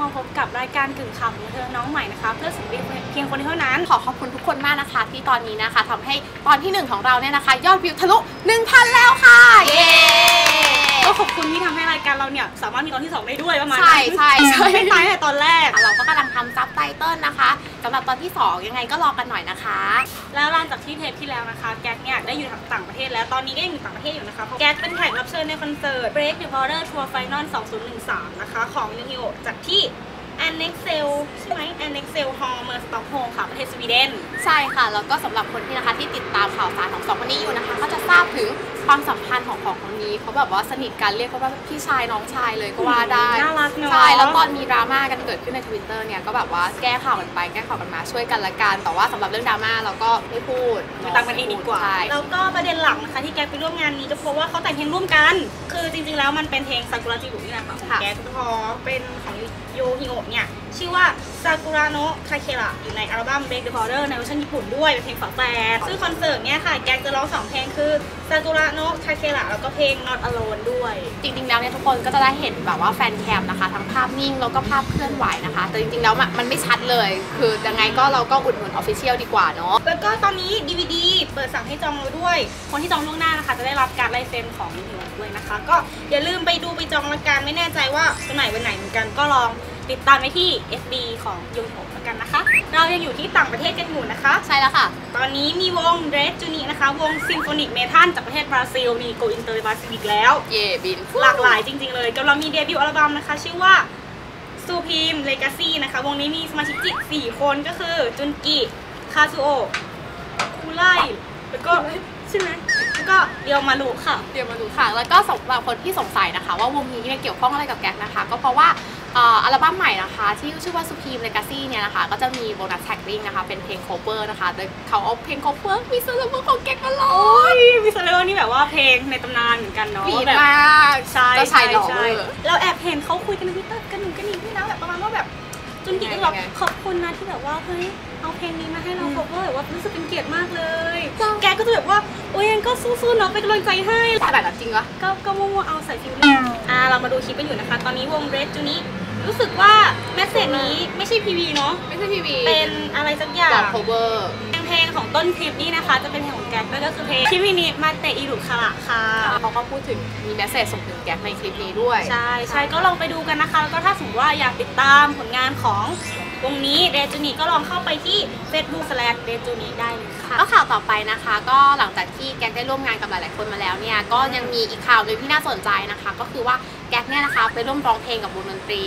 มาพบกับรายการกึ่งคำเธอน้องใหม่นะคะ เพื่อศิลปินเพียงคนเดียวเท่านั้น ขอขอบคุณทุกคนมากนะคะ ที่ตอนนี้นะคะทำให้ตอนที่หนึ่งของเราเนี่ยนะคะ ยอดวิวทะลุ 1,000 แล้วค่ะ เย้ ขอบคุณที่ทำให้รายการเราเนี่ยสามารถมีตอนที่สองได้ด้วยประมาณใช่ใช่ใช่ ไม่ตายแต่ตอนแรก เราก็กำลังทำซับไตเติลนะคะสำหรับตอนที่ 2 ยังไงก็รอกันหน่อยนะคะ แล้วหลังจากที่เทปที่แล้วนะคะ แก๊กเนี่ยได้อยู่ต่างประเทศแล้วตอนนี้ก็ยังอยู่ต่างประเทศอยู่นะคะเพราะแก๊กเป็นแขกรับเชิญในคอนเสิร์ต Break the Border Tour Final 2013 นะคะ ของยูนิโอจัดที่ Annexel ใช่ไหม Annexel Hall เมืองสต็อกโฮล์ค่ะประเทศสวีเดน ใช่ค่ะ แล้วก็สำหรับคนที่นะคะที่ติดตามข่าวสารของสองคนนี้อยู่นะคะก็จะทราบถึงความสัมพันธ์ของของคนนี้เขาแบบว่าสนิทกันเรียกว่าพี่ชายน้องชายเลยก็ว่าได้น่ารักเนอะ ใช่แล้วตอนมีดราม่ากันเกิดขึ้นในทวิตเตอร์เนี่ยก็แบบว่าแก้ข่าวกันไปแก้ข่าวกันมาช่วยกันละกันแต่ว่าสำหรับเรื่องดราม่าเราก็ไม่พูดไปตามกันเองดีกว่า ใช่ แล้วก็ประเด็นหลักนะคะที่แก๊กไปร่วมงานนี้ก็เพราะว่าเขาแต่งเพลงร่วมกัน คือจริงๆแล้วมันเป็นเพลงซากุระจิบุนี่แหละค่ะของค่ะ แก๊กพอเป็นของ โยฮิโอะเนี่ย ชื่อว่าซากุระโนะคาเคระอยู่ในอัลบั้ม Break the Border ในเวอร์ชันญี่ปุ่นด้วย เป็นเพลงฝาแฝดซึ่งคอนเสิร์ตเนี่ยค่ะ แกจะร้องสองเพลงคือซากุระโนะคาเคระแล้วก็เพลง Not Alone ด้วย จริงๆ แล้วเนี่ยทุกคนก็จะได้เห็นแบบว่าแฟนแคมนะคะ ทั้งภาพนิ่งแล้วก็ภาพเคลื่อนไหวนะคะ แต่จริงๆ แล้วมันไม่ชัดเลย คือยังไงก็เราก็อุดหนุนออฟฟิเชียลดีกว่าเนาะ ก็ตอนนี้ DVD เปิดสั่งให้จองแล้วด้วย คนที่จองล่วงหน้านะคะ จะได้รับการลายเซ็นของยูนิโอด้วยนะคะ ก็อย่าลืมไปดูไปจองละกันไม่แน่ใจว่าจะไหนวันไหนเหมือนกันก็ลองติดตามไปที่ FB ของยูนิโอละกันนะคะ เรายังอยู่ที่ต่างประเทศกันอยู่นะคะ ใช่แล้วค่ะ ตอนนี้มีวง Red j u n i นะคะ วงซิมโฟนิกเมทัลจากประเทศบราซิลมีโกอินเตอร์บราซิลอีกแล้ว เย่บินหลากหลายจริง ๆ เลยกำลังมีเดบิวต์อัลบั้มนะคะ ชื่อว่า Supreme Legacy นะคะ วงนี้มีสมาชิกจิ4คนก็คือ จุนกิ คาซูโอะ คูไลแล้วก็ใช่ไหมแล้วก็เดียวมารุค่ะ เดี๋ยวมาดูค่ะ แล้วก็สำหรับคนที่สงสัยนะคะ ว่าวงนี้เนี่ยเกี่ยวข้องอะไรกับแก๊กนะคะ ก็เพราะว่าเอ่ออัลบั้มใหม่นะคะ ที่ชื่อว่า Supreme Legacy เนี่ยนะคะ ก็จะมีโบนัสแท็กลิงนะคะ เป็นเพลง cover นะคะโดยเขาเอาเพลง cover มีส่วนร่วมของแก๊กมาร้อโอ้งยมิสเลอร์นี่แบบว่าเพลงในตำนานเหมือนกันเนาะดีแบบมากใช่เจ้าชาใช่ยหล่อใช่เวอร์ เราแอบเห็นเขาคุยกันในทวิตเตอร์กันหนึ่งกันหนึ่งด้วยนะแบบประมาณว่าแบบ จุนกิก็บอกยังไงขอบคุณนะที่แบบว่าเฮ้ยเอาเพลงนี้มาให้เรา cover แบบว่ารู้สึกเป็นเกียรติมากเลยจ้ะแกก็จะแบบว่าโอ้ยยังก็สู้ๆเนาะเป็นกำลังใจให้ขนาดนั้นจริงวะก็ก็มั่วๆเอาใส่ฟิลลิ่งอ่าเรามาดูคลิปกันอยู่นะคะ ตอนนี้วง Red จูนี้รู้สึกว่าแมสเซจนี้ไม่ใช่ PV เนาะไม่ใช่พีวีเป็นอะไรสักอย่างจาก cover เพ ลงของต้นคลิปนี้นะคะ จะเป็นเพลงของแก๊กด้วยก็คือเพลงคิมินิมาเตอิรุคาระค่ะ เขาก็พูดถึงมีแมสเซจส่งถึงแก๊กในคลิปนี้ด้วย ใช่ใช่ก็ลองไปดูกันนะคะ แล้วก็ถ้าสมมติว่าอยากติดตามผลงานของวงนี้เรจูนีก็ลองเข้าไปที่ Facebook slash เรจูนีได้เลยค่ะ ก็ข่าวต่อไปนะคะ ก็หลังจากที่แก๊กได้ร่วมงานกับหลายๆคนมาแล้วเนี่ยก็ยังมีอีกข่าวหนึ่งที่น่าสนใจนะคะ ก็คือว่าแก๊กเนี่ยนะคะไปร่วมร้องเพลงกับวงดนตรี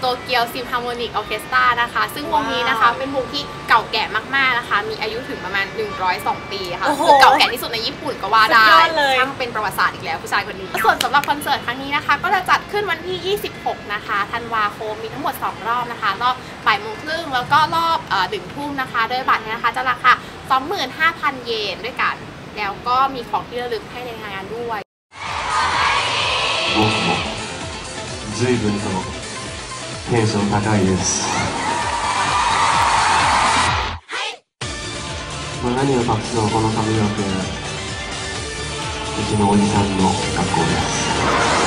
โตเกียวซิมฮาร์โมนิกออเคสตรานะคะ ซึ่งวงนี้นะคะ ว้าว เป็นวงที่เก่าแก่มากๆนะคะ มีอายุถึงประมาณ 102 ปีค่ะ โอ้โห คือเก่าแก่ที่สุดในญี่ปุ่นก็ว่าได้ สุดยอดเลย ช่างเป็นประวัติศาสตร์อีกแล้วผู้ชายคนนี้ ส่วนสำหรับคอนเสิร์ตครั้งนี้นะคะ ก็จะจัดขึ้นวันที่ 26 นะคะธันวาคมมีทั้งหมด 2 รอบนะคะ รอบบ่ายโมงครึ่งแล้วก็รอบเอ่อดึงทุ่มนะคะ โดยบัตรเนี่ยนะคะจะราคา 25,000 เยนด้วยกัน แล้วก็มีของที่ระลึกให้ในงานด้วย 僕も随分と テンション高いです、まあ、何を隠そうこの髪の毛うちのおじさんの学校です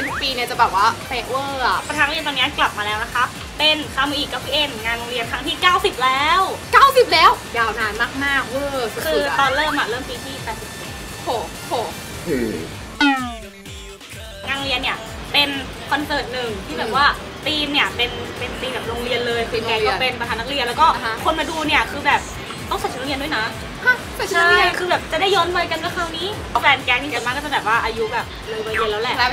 ยนทุกปีเนี่ยจะแบบว่าเฟะเวอร์อะประธานนักเรียนตอนนี้กลับมาแล้วนะคะ เป็นคามุอิกับพี่เอ็นงานโรงเรียนครั้งที่ 90 แล้ว 90 แล้ว ยาวนานมากๆเวอร์สุคือดๆตออะนเริ่มอะเริ่มปีที่80โหโหงานโรงเรียนเนี่ยเป็นคอนเสิร์ตหนึ่งที่แบบว่าธีมเนี่ยเป็นเป็นธีมแบบโรงเรียนเลยคือแกก็เป็นประธานนักเรียนแล้วก็คนมาดูเนี่ยคือแบบต้องใส่ชุดนักเรียนด้วยนะฮะไปชุดใช่นักเรียนคือแบบจะได้ย้อนวัยกันก็คราวนี้แฟนแก๊งนี่ส่วนมากก็จะแบบว่าอายุแบบเลยวัยเรียนแล้วแหละแล้ว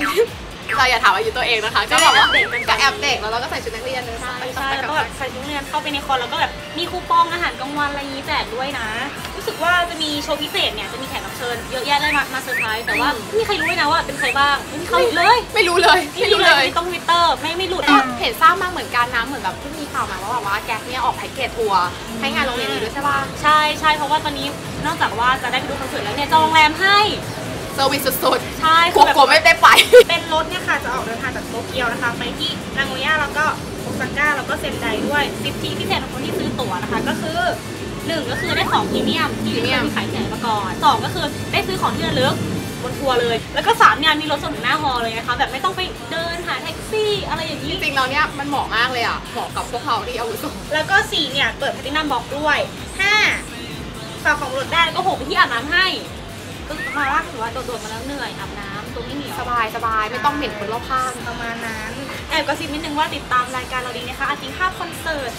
เราอย่าถามอายุตัวเองนะคะ ก็แบบว่าเด็กเป็นก็แอบเด็กแล้วเราก็ใส่ชุดนักเรียนเลยใช่ไปใช่ไปแล้วกับก็แบบใส่ชุดนักเรียนเข้าไปในคอนแล้วก็แบบมีคูปองอาหารกลางวันอะไรอย่างนี้แจกด้วยนะ รู้สึกว่าจะมีโชว์พิเศษเนี่ยจะมีแขกรับเชิญเยอะแยะเลยมามาเซอร์ไพรส์แต่ว่าไม่มีใครรู้เลยนะว่าเป็นใครบ้างไม่มีใครเลย ไม่รู้เลยไม่รู้เลยต้องทวิตเตอร์ไม่ไม่หลุดก็เห็นทราบมาเหมือนกันนะเหมือนแบบเพิ่งมีข่าวมาว่าแบบว่าแก๊กเนี่ยออกแพ็กเกจทัวร์ให้งานโรงเรียนนี้ด้วยใช่ป่ะใช่ใช่เพราะว่าตอนนี้นอกจากว่าจะได้ไปดูคอนเสิร์ตแล้วเนี่ยจองโรงแรมให้ เซอร์วิสสุดใช่ๆกคืลัอวแบบกลัวไม่ได้ไป เป็นรถเนี่ยค่ะจะออกเดินทางจากโตเกียวนะคะไปที่นางโงย่าแล้วก็โอซาก้าแล้วก็เซนไดด้วยสิทธิพิเศษของคนที่ซื้อตั๋วนะคะก็คือหนึ่งก็คือได้ของพรีเมียมที่ไม่เคยมีขายที่ไหนมาก่อนสองก็คือได้ซื้อของที่ระลึกบนทัวร์เลย แล้วก็สามเนี่ยมีรถส่งถึงหน้าฮอลเลยนะคะแบบไม่ต้องไปเดินหาแท็กซี่ อะไรอย่างนี้จริงๆแล้วเนี่ยมันเหมาะมากเลยอะเหมาะกับพวกเราที่อาวุโสแล้วก็สี่เนี่ยเปิดแพลตินัมบอกด้วยห้าฝากของรถได้ก็หกไปที่อาบน้ำให้ ก็มาว่าถือว่าโดดๆมาแล้วเหนื่อยอาบน้ำตัวไม่เหนียวสบายสบายไม่ต้องเหม็นคนรอบข้างประมาณนั้นแอบกระซิบนิดนึงว่าติดตามรายการเราดีนะคะอาทิตย์ห้าคอนเสิร์ต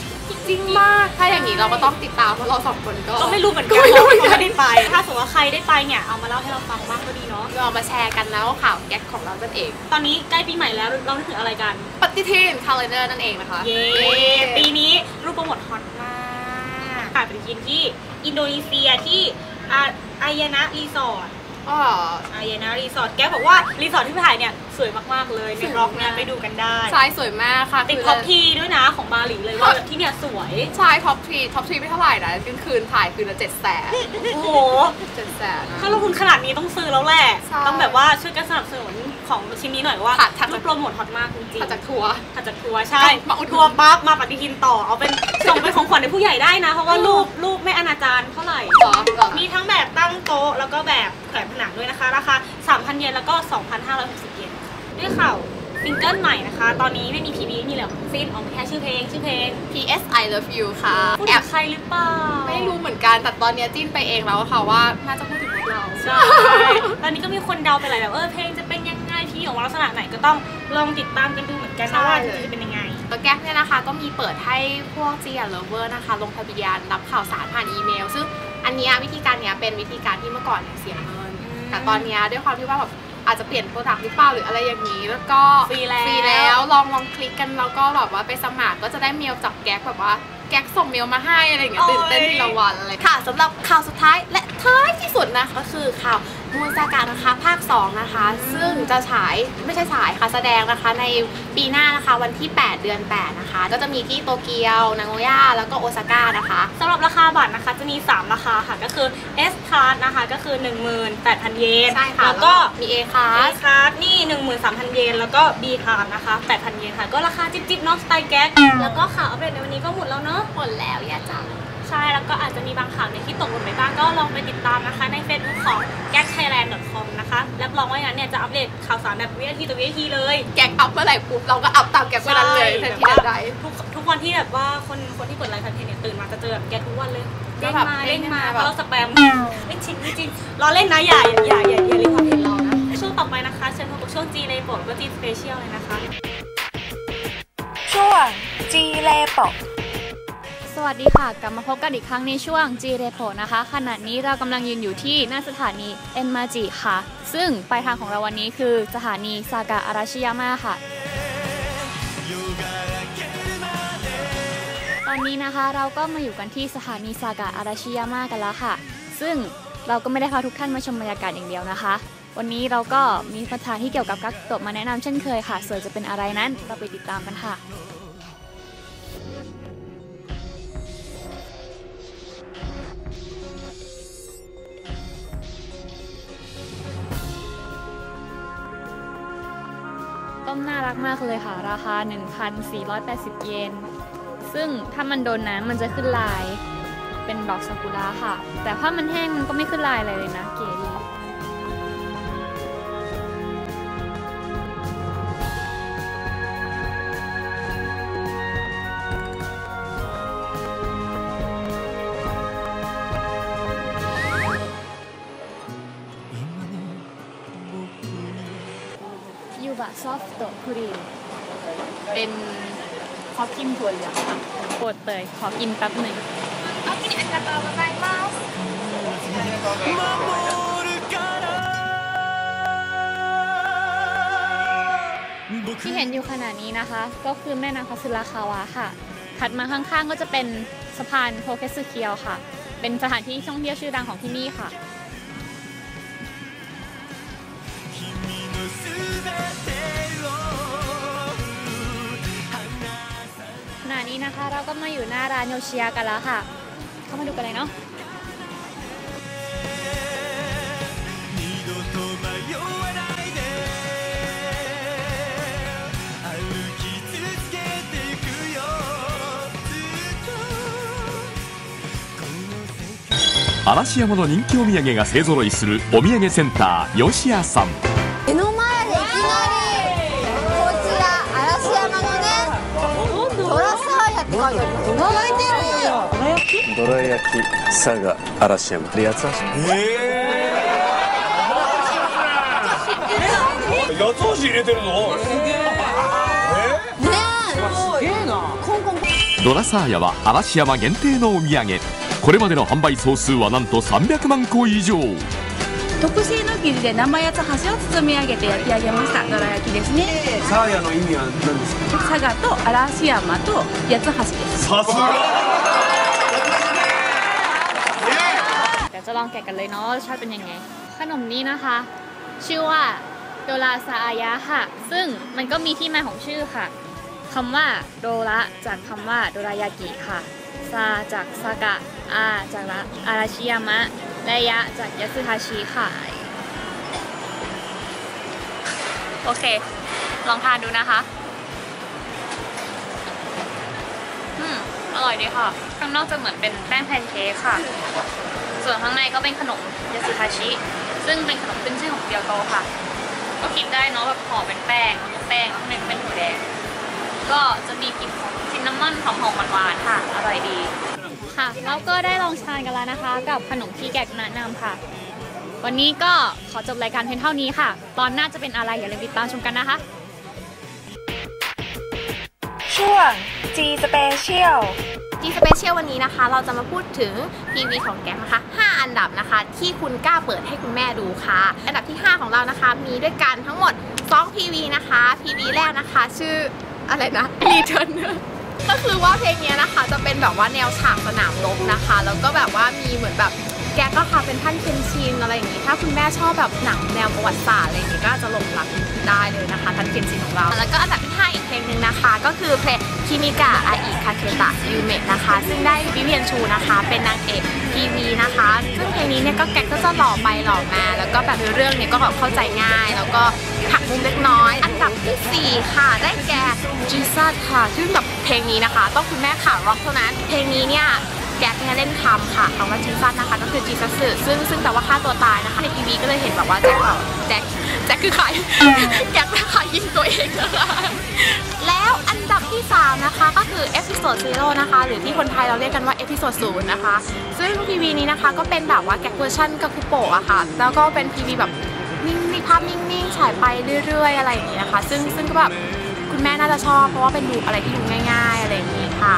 จริงมากถ้าอย่างนี้เราก็ต้องติดตามเพราะเราสองคนก็ก็ไม่รู้เหมือนกันก็ไม่รู้เหมือนเพาะกัว่านไม่ได้ไป ถ้าสมมติว่าใครได้ไปเนี่ยเอามาเล่าให้เราฟังบ้างก็ดีเนาะเรามาแชร์กันแล้วข่าวแก๊กของเรานั่นเอง ตอนนี้ใกล้ปีใหม่แล้วเรานึกถึงอะไรกันปฏิทินคาล endar นั่นเองนะคะเย้ปีนี้รูปโปรโมทฮอตมากถ่ายปฏิทินที่อินโดนีเซียที่ อาอายนะรีสอร์ทอ๋อ อายนะรีสอร์ทแกบอกว่ารีสอร์ทที่ไปถ่ายเนี่ย สวยมากๆเลยสในวยบล็อกเนี่ยมากไปดูกันได้ทรายสวยมากค่ะติดคืท็อปทีด้วยนะของบาหลีเลยว่าแบบที่เนี่ยสวยทรายท็อปทรีท็อปทรีไม่เท่าไหร่นะกลางคืนถ่ายคืนละเจ็ดแสนโอ้โหเจ็ดแสนนะถ้าลงทุนขนาดนี้ต้องซื้อแล้วแหละใช่ต้องแบบว่าช่วยกันสนับสนุนของชิ้นนี้หน่อยว่าถัดถัดรูปโปรโมทฮอตมากจริงมาจากทัวร์ๆถัดจากทัวร์ใช่มาอุดหนุนทัวร์ปั๊บมาปฏิทินต่อเอาเป็นส่งเป็นของขวัญในผู้ใหญ่ได้นะ เพราะว่ารูปรูปไม่อนาจารเท่าไหร่เหรอเหรอมีทั้งแบบตั้งโต๊ะแล้วก็แบบแขวนผนังด้วยนะคะราคา3,000เยนแล้วก็2,560เยนค่ะ ด้วยข่าวซิงเกิลใหม่นะคะ ตอนนี้ไม่มีพีบีมีแล้วสิ้นออกมาแค่ชื่อเพลงชื่อเพลง PS I love you ค่ะพูดแอถึบงใครหรือเปล่าไม่รู้เหมือนกันแต่ตอนเนี้ยจิ้นไปเองแล้วค่ะว่าน่าจะพูดถึงพวกเรา ใช่ตอนนี้ก็มีคนเดาไปหลายแบบเออเพลงจะเป็นยังไงพี่ออกมาลักษณะไหนก็ต้องลองติดตามกันดูเหมือนกันนะว่าจะเป็นยังไงแล้วแก๊กเนี่ยนะคะก็มีเปิดให้พวก g ี l o v e r นะคะ ลงทะเบียนรับข่าวสารผ่านอีเมล ซึ่งอันเนี้ยวิธีการเนี้ยเป็นวิธีการที่เมื่อก่อนเนี่ยเสียเงินอืมแต่ตอนเนี้ยด้วยความที่ว่าแบบ อาจจะเปลี่ยนโปรดักต์หรือเปล่าหรืออะไรอย่างนี้ แล้วก็ฟรีแล้ว ฟรีแล้วลองลองคลิกกันแล้วก็แบบว่าไปสมัครก็จะได้เมลจากแก๊กแบบว่าแก๊กส่งเมลมาให้อะไรอย่างเงี้ยโอ้ยตื่นเต้นทีละวันอะไรค่ะสำหรับข่าวสุดท้ายและท้ายที่สุดนะก็คือข่าวมูซากะนะคะภาค 2 นะคะ ซึ่งจะฉายไม่ใช่ฉายค่ะแสดงนะคะในปีหน้านะคะวันที่ 8 เดือน 8 นะคะ ก็จะมีที่โตเกียว นางโอย่า แล้วก็โอซาก้านะคะสำหรับราคาบัตรนะคะจะมี 3 ราคาค่ะ ก็คือ S Card นะคะก็คือ 18,000 เยนใช่ค่ะแล้วก็มีเอคา A ส Card นี่ 13,000 เยน แล้วก็ B Card นะคะ 8,000 เยนค่ะ ก็ราคาจิ๊บๆเนาะสไตล์แก๊กแล้วก็ข่าวอัปเดตในวันนี้ก็หมดแล้วเนาะหมดแล้วอย่าจัง ใช่แล้วก็อาจจะมีบางข่าวในยที่ตกหล่นไปบ้างก็ลองไปติดตามนะคะใน Facebook ของ g a g t h a i l a n d c o m นะคะรับรองว่าอย่างนั้นเนี่ยจะอัปเดตข่าวสารแบบวินาทีต่อวินาทีเลย แก๊กอัพเมื่อไหร่ปุ๊บเราก็อัพตามแก๊กเมื่อนั้นเลยทันทีทันใด ทุกทุกวันที่แบบว่าคนคนที่กดไลค์แฟนเพจเนี่ยตื่นมาจะเจอแบบแกทุกวันเลยก็เด้งแบบมาเด้งมาเด้งมาเพราะเราสแปมไม่จริงไม่จริงรอเล่นนะอย่าอย่าอย่าอย่ารีพอร์ตเพจเรานะช่วงต่อไปนะคะเชิญพบกับช่วงจีในโปรดก็จีสเปเชียลเลยนะคะ ช่วงจีเลปก สวัสดีค่ะ กลับมาพบกันอีกครั้งในช่วง G Report นะคะ ขณะนี้เรากำลังยืนอยู่ที่หน้าสถานีเอ็นมาจิค่ะ ซึ่งปลายทางของเราวันนี้คือสถานีซากะอาราชิยาม่าค่ะ ตอนนี้นะคะเราก็มาอยู่กันที่สถานีซากะอาราชิยาม่ากันแล้วค่ะ ซึ่งเราก็ไม่ได้พาทุกท่านมาชมบรรยากาศอย่างเดียวนะคะ วันนี้เราก็มีสถานที่เกี่ยวกับกักตะมาแนะนำเช่นเคยค่ะ ส่วนจะเป็นอะไรนั้นเราไปติดตามกันค่ะ น่ารักมากเลยค่ะ ราคา 1,480 เยน ซึ่งถ้ามันโดนน้ำมันจะขึ้นลาย เป็นดอกซากุระค่ะ แต่ถ้ามันแห้งมันก็ไม่ขึ้นลายอะไรเลยนะเก๋ดี ซอฟโตคุริเป็นคอกิมถั่วเหลืองค่ะโปรดเตยขอกินแป๊บหนึ่งที่เห็นอยู่ขณะนี้นะคะ ก็คือแม่น้ำคาซึราคาวะค่ะ ถัดมาข้างๆก็จะเป็นสะพานโทเคสึเคียวค่ะ เป็นสถานที่ท่องเที่ยวชื่อดังของที่นี่ค่ะ นี้นะคะเราก็มาอยู่หน้าร้านโยชิยะกันแล้วค่ะ เข้ามาดูกันเลยเนาะ 嵐山の人気お土産が勢ぞろいするお土産センター吉屋さん どら焼き佐賀嵐山で八つ橋ドラサーヤは嵐山限定のお土産。これまでの販売総数はなんと300万個以上。特製の生地で生八つ橋を包み上げて焼き上げました。どら焼きですね。サーヤの意味は何ですか？佐賀と嵐山と八つ橋ですさすが จะลองแกะกันเลยเนาะรสชาติเป็นยังไง ขนมนี้นะคะ ชื่อว่าโดราซาอายะค่ะ ซึ่งมันก็มีที่มาของชื่อค่ะคำว่าโดระจากคำว่าโดรายากิค่ะซาจากซากะอาจากะอาราชิยามะและยะจากยาสึฮาชิค่ะ โอเค ลองทานดูนะคะอืมอร่อยดีค่ะ ข้างนอกจะเหมือนเป็นแป้งแพนเค้กค่ะ ส่วนข้างในก็เป็นขนมยาสึฮาชิ ซึ่งเป็นขนมขึ้นชื่อของเกียวโตค่ะ ก็กินได้เนาะแบบห่อเป็นแป้งแล้วก็แป้งแล้วข้างในเป็นถั่วแดง ก็จะมีกลิ่นของซินนามอนหอมๆหวานๆค่ะ อร่อยดี ค่ะแล้วก็ได้ลองทานกันแล้วนะคะ กับขนมที่แกกแนะนำค่ะ วันนี้ก็ขอจบรายการเพียงเท่านี้ค่ะ ตอนหน้าจะเป็นอะไรอย่าลืมติดตามชมกันนะคะ ช่วง G Special G Special วันนี้นะคะ เราจะมาพูดถึงพีวีของแกนะคะ 5 อันดับนะคะ ที่คุณกล้าเปิดให้คุณแม่ดูค่ะ อันดับที่ 5 ของเรานะคะ มีด้วยกันทั้งหมด2 PV นะคะพีวีแรกนะคะ ชื่ออะไรนะ Returner ก็คือว่าเพลงนี้นะคะ จะเป็นแบบว่าแนวฉากสนามรบนะคะ แล้วก็แบบว่ามีเหมือนแบบ แกก็ค่ะเป็นท่านเคนชินอะไรอย่างงี้ ถ้าคุณแม่ชอบแบบหนังแนวประวัติศาสตร์อะไรอย่างงี้ก็จะหลงรักได้เลยนะคะท่านเคนชินของเรา แล้วก็อันดับที่5อีกเพลงหนึ่งนะคะ ก็คือเพลงคิมิกะอาอิคาเคตะยูเมะนะคะ ซึ่งได้วิเวียนชูนะคะ เป็นนางเอกทีวีนะคะ ซึ่งเพลงนี้เนี่ยก็แกก็จะหล่อไปหล่อมา แล้วก็แบบเรื่องเนี่ยก็แบบเข้าใจง่าย แล้วก็หักมุมเล็กน้อย อันดับทีสี่4 ค่ะ ได้แก่จีซัสค่ะซึ่งแบบเพลงนี้นะคะ ต้องคุณแม่ข่าวร็อกเท่านั้น เพลงนี้เนี่ย แก๊กเนี่ยเล่นคำค่ะคำว่าจีซัสนะคะ ก็คือจีซัสซึ่งซึ่งแต่ว่าฆ่าตัวตายนะคะในทีวีก็เลยเห็นแบบว่าแจ็คแบบแจ็คแจ็คคือใครแก๊กนะคะยิงตัวเองนะคะแล้วอันดับที่ 3 นะคะ ก็คือเอพิโซดซีโร่นะคะ หรือที่คนไทยเราเรียกกันว่าเอพิโซดศูนย์นะคะ ซึ่งทีวีนี้นะคะก็เป็นแบบว่าแก๊กเวอร์ชันกับคุโปะอะค่ะ แล้วก็เป็นทีวีแบบนิ่งๆภาพนิ่งๆฉายไปเรื่อยๆ อะไรอย่างนี้นะคะ ซึ่งซึ่งก็แบบคุณแม่น่าจะชอบเพราะว่าเป็นดูอะไรที่ดูง่าย ๆ อะไรอย่างนี้ค่ะ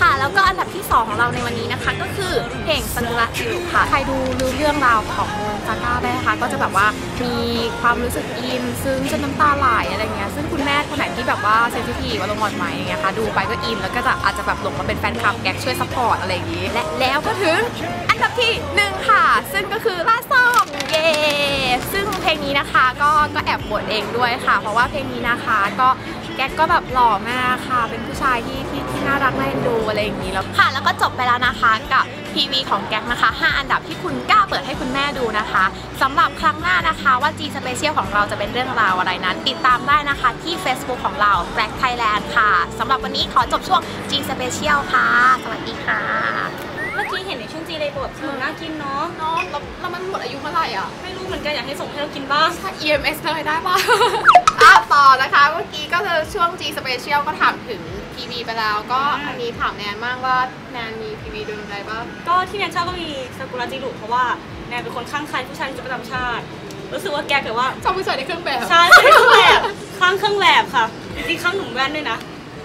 ค่ะ แล้วก็อันดับที่ 2 ของเราในวันนี้นะคะ ก็คือเพลงซากุระจิวค่ะ ใครดูรู้เรื่องราวของเมืองซาก้าได้นะคะ ก็จะแบบว่ามีความรู้สึกอินซึ้งจนน้ำตาไหลอะไรเงี้ย ซึ่งคุณแม่คนไหนที่แบบว่าเซนซิทีฟอารมณ์อ่อนไหวอย่างเงี้ยค่ะ ดูไปก็อินแล้วก็จะอาจจะแบบหลงมาเป็นแฟนคลับแก๊กช่วยซัพพอร์ตอะไรอย่างงี้ และแล้วก็ถึงอันดับที่หนึ่งค่ะ ซึ่งก็คือลาซองเย้ซึ่งเพลงนี้นะคะก็ก็แอบบ่นเองด้วยค่ะ เพราะว่าเพลงนี้นะคะก็ แก๊กก็แบบหล่อมากค่ะ เป็นผู้ชายที่ที่ที่น่ารักน่าเอ็นดูอะไรอย่างนี้แล้วค่ะ แล้วก็จบไปแล้วนะคะกับทีวีของแก๊กนะคะ 5 อันดับที่คุณกล้าเปิดให้คุณแม่ดูนะคะสำหรับครั้งหน้านะคะว่า G Special ของเราจะเป็นเรื่องราวอะไรนั้น ติดตามได้นะคะที่ Facebook ของเรา Black Thailand ค่ะสำหรับวันนี้ขอจบช่วง G Special ค่ะ สวัสดีค่ะ เมื่อกี้เห็นในช่วงจีเลยแบบเออน่ากินเนาะเนาะแล้วมันหมดอายุเมื่อไหร่อะไม่รู้เหมือนกันอยากให้ส่งให้เรากินบ้างถ้า EMS เลยได้ป่ะ อะต่อนะคะ เมื่อกี้ก็คือช่วง G Special ก็ถามถึง PV ไปแล้ว ก็อันนี้ถามแนนมากว่าแนนมี PV ดูอะไรบ้าง ก็ที่แนนชอบก็มีซากุระจิรุเพราะว่าแนนเป็นคนข้างใครผู้ชายที่จะประจำชาติ รู้สึกว่าแกเกิดว่าชอบผู้ชายในเครื่องแบบใช่ใช่เครื่องแบบข้างเครื่องแบบค่ะจริงๆข้างหนุ่มแว่นด้วยนะ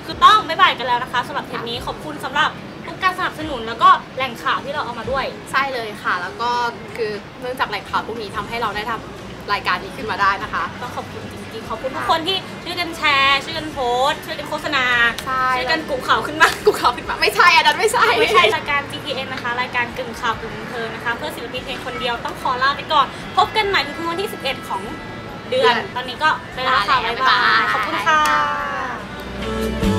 คือต้องไม่บ่ายกันแล้วนะคะสำหรับเทปนี้ขอบคุณสำหรับทุกการสนับสนุนแล้วก็แหล่งข่าวที่เราเอามาด้วย ใช่เลยค่ะ แล้วก็คือเนื่องจากแหล่งข่าวพวกนี้ทำให้เราได้ทำ รายการนี้ขึ้นมาได้นะคะ ต้องขอบคุณจริงๆ ขอบคุณทุกคนที่ช่วยกันแชร์ ช่วยกันโพสต์ช่วยกันโฆษณา ใช่ ช่วยกันกุข่าวขึ้นมา กูเขาขึ้นมาไม่ใช่อันนั้นไม่ใช่ ไม่ใช่รายการ GTN นะคะ รายการกึ่งข่าวกึ่งบันเทิงนะคะ เพื่อศิลปินเพลงคนเดียวต้องขอลาไปก่อน พบกันใหม่ทุกๆวันที่ 11 ของเดือนตอนนี้ก็ไปแล้วค่ะบ๊ายบาย ขอบคุณค่ะ